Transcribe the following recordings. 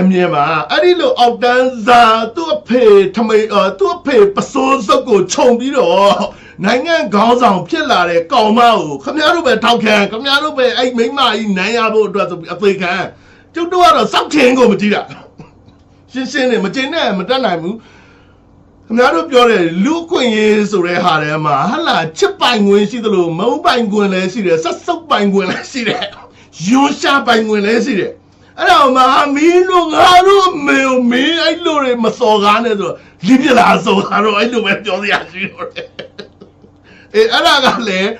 အမြင်မှာအဲ့ဒီလိုအောက်တန်းစားသူ့အဖေထမိန်အော်သူ့အဖေပစိုးစုပ်ကိုခြုံပြီးတော့နိုင်ငံခေါင်းဆောင်ဖြစ်လာတဲ့ကောင်မကိုခမရတို့ပဲထောက်ခံခမရတို့ပဲအဲ့မိန်းမကြီးနိုင်ရဖို့အတွက်ဆိုပြီးအသေးခံကျုပ်တို့ကတော့စောက်ချင်းကိုမကြည့်တာရှင်းရှင်းနဲ့မကျင်နဲ့မတတ်နိုင်ဘူးခင်ဗျားတို့ပြောတဲ့လူခွင့်ရေးဆိုတဲ့ဟာထဲမှာဟာလာချစ်ပိုင်ခွင့်ရှိသလိုမုံပိုင်ခွင့်လည်းရှိတယ်ဆက်စုပ်ပိုင်ခွင့်လည်းရှိတယ်ယွန်းရှာပိုင်ခွင့်လည်းရှိတယ် အဲ့တော့မဟာမင်းတို့ငါတို့အမေကိုမင်းအဲ့လိုတွေမစော်ကားနဲ့ဆိုတော့လိပြလာစော်ကားတော့အဲ့လိုပဲပြောစရာရှိတော့တယ်အေးအဲ့ဒါကလည်း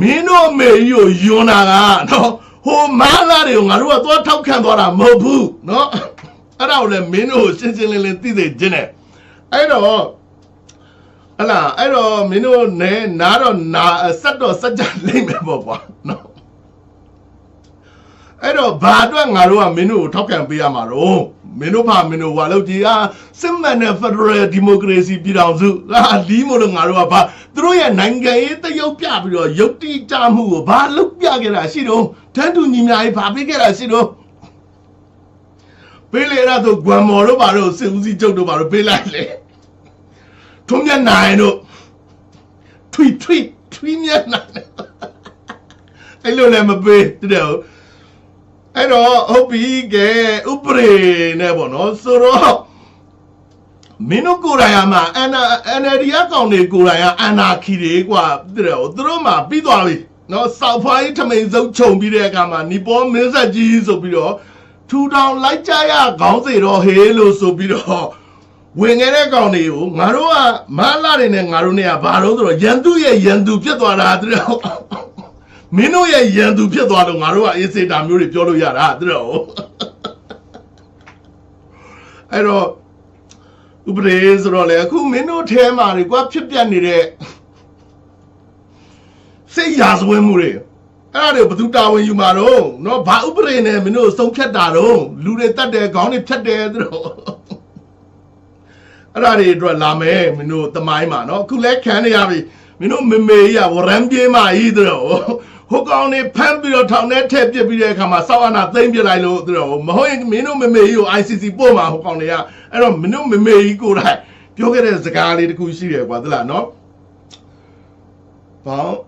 မင်းတို့အမေကြီးကိုယွန်းတာကနော်ဟိုမားလာတွေကိုငါတို့ကသွားထောက်ခံသွားတာမဟုတ်ဘူးနော်အဲ့ဒါကိုလည်းမင်းတို့ကိုရှင်းရှင်းလင်းလင်းသိသိချင်းတယ်အဲ့တော့ဟလာအဲ့တော့မင်းတို့နဲ့နားတော့နာဆက်တော့စက်ကြလိမ့်မယ်ပေါ့ကွာနော် အဲ့တော့ဘာအတွက်ငါတို့ကမင်းတို့ကိုထောက်ခံပေးရမှာတော့မင်းတို့ဘာမင်းတို့ဟွာလို့ဒီအာစစ်မှန်တဲ့ Federal Democracy ပြည်ထောင်စုဟာလီးမို့လို့ငါတို့ကဘာသူတို့ရဲ့နိုင်ငံရေးတရုပ်ပြပြီးတော့ယုတ်တိကြမှုကိုဘာလုပ်ပြခဲ့တာရှိတော့တန်းတူညီများရေးဘာပေးခဲ့တာရှိတော့ပေးလေရတော့ဂွမ်မော်တို့ဘာတို့စစ်ဦးစီးချုပ်တို့ဘာတို့ပေးလိုက်လေထုံးမျက်နိုင်တို့ထွီထွီထွီမျက်နိုင်အဲ့လိုလည်းမပေးတဲ့ အဲ့တော့ဟုတ်ပြီကဲဥပရေနဲ့ပေါ့နော်ဆိုတော့မင်းတို့ကိုယ်တိုင်ကမှအန်နာ NLD အကောင်တွေကိုယ်တိုင်ကအန်နာခီတွေကွာတဲ့သူတို့မှပြီးသွားပြီနော်စောက်ဖွားကြီးထမိန်စုပ်ခြုံပြီးတဲ့အခါမှာနီပေါ်မင်းဆက်ကြီးဆိုပြီးတော့ထူထောင်လိုက်ကြရခေါင်းစေတော့ဟေးလို့ဆိုပြီးတော့ဝင်ခဲ့တဲ့ကောင်တွေကိုငါတို့ကမလာတွေနဲ့ငါတို့နဲ့ကဘာလို့ဆိုတော့ရန်သူရဲ့ရန်သူဖြစ်သွားတာတဲ့တော့ မင်းတို့ရဲ့ရန်သူဖြစ်သွားလို့ငါတို့ကအေးစေတာမျိုးတွေပြောလို့ရတာတဲ့တော့အဲ့တော့ဥပဒေဆိုတော့လေအခုမင်းတို့ထဲမှာတွေကွာဖြစ်ပြနေတဲ့စိတ်ရာဇဝဲမှုတွေ အဲ့ဒါတွေဘယ်သူတာဝန်ယူမှာတော့เนาะဘာဥပဒေနဲ့မင်းတို့ဆုံးဖြတ်တာတော့လူတွေတတ်တယ်ခေါင်းတွေဖြတ်တယ်သူတို့အဲ့ဒါတွေအတွက်လာမယ်မင်းတို့တမိုင်းမှာเนาะအခုလဲခံနေရပြီမင်းတို့မေမေကြီးကဝရမ်းပြေးမကြီးသူတို့ ဟိုကောင်တွေဖမ်းပြီးတော့ထောင်ထဲထည့်ပစ်ပြီးတဲ့အခါမှာဆောက်အနာသိမ့်ပြလိုက်လို့သူတို့မဟုတ်ရင်မင်းတို့မမေကြီးကို ICC ပို့မှာဟိုကောင်တွေကအဲ့တော့မင်းတို့မမေကြီးကိုယ်တိုင်ပြောခဲ့တဲ့စကားလေးတခုရှိတယ်ကွာသလားနော်ဘောင်း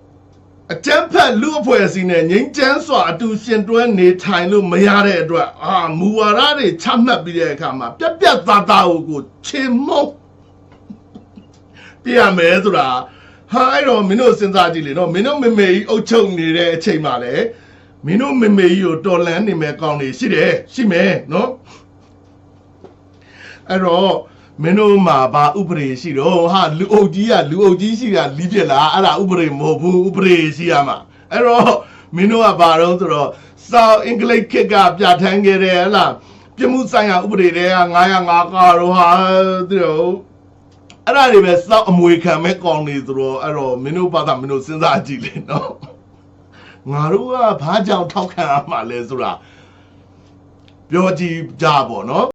အကျန်းဖတ်လူအဖွဲ့အစည်းနဲ့ငိမ့်ချမ်းစွာအတူရှင်တွဲနေထိုင်လို့မရတဲ့အတွက်အာမူဝါဒတွေချမှတ်ပြီးတဲ့အခါမှာပြက်ပြက်သားသားကိုချေမုံပြရမယ်ဆိုတာ ဟာအဲ့တော့မင်းတို့စဉ်းစားကြည့်လေနော်မင်းတို့မေမေကြီးအုပ်ချုပ်နေတဲ့အချိန်မှာလေမင်းတို့မေမေကြီးကိုတော်လန်းနေမဲ့ကောင်းနေရှိတယ်ရှိမယ်နော်အဲ့တော့မင်းတို့မှာဘာဥပဒေရှိတော့ဟာလူအုပ်ကြီးကလူအုပ်ကြီးရှိတာလီးပြက်လားအဲ့ဒါဥပဒေမဟုတ်ဘူးဥပဒေရှိရမှာအဲ့တော့မင်းတို့ကဘာတော့ဆိုတော့စောက်အင်္ဂလိပ်ခေတ်ကပြဋ္ဌာန်းခဲ့တယ်ဟလားပြမှုဆိုင်ရာဥပဒေတွေက905ကတော့ဟာသူတို့ အဲ့ဒါတွေပဲစောက်အမွေခံမဲ့ကောင်းနေသူတို့အဲ့တော့မင်းတို့ဘာသာမင်းတို့စဉ်းစားကြည့်လေနော်ငါတို့ကဘာကြောင့်ထောက်ခံရမှာလဲဆိုတာပြောကြည့်ကြပါတော့နော်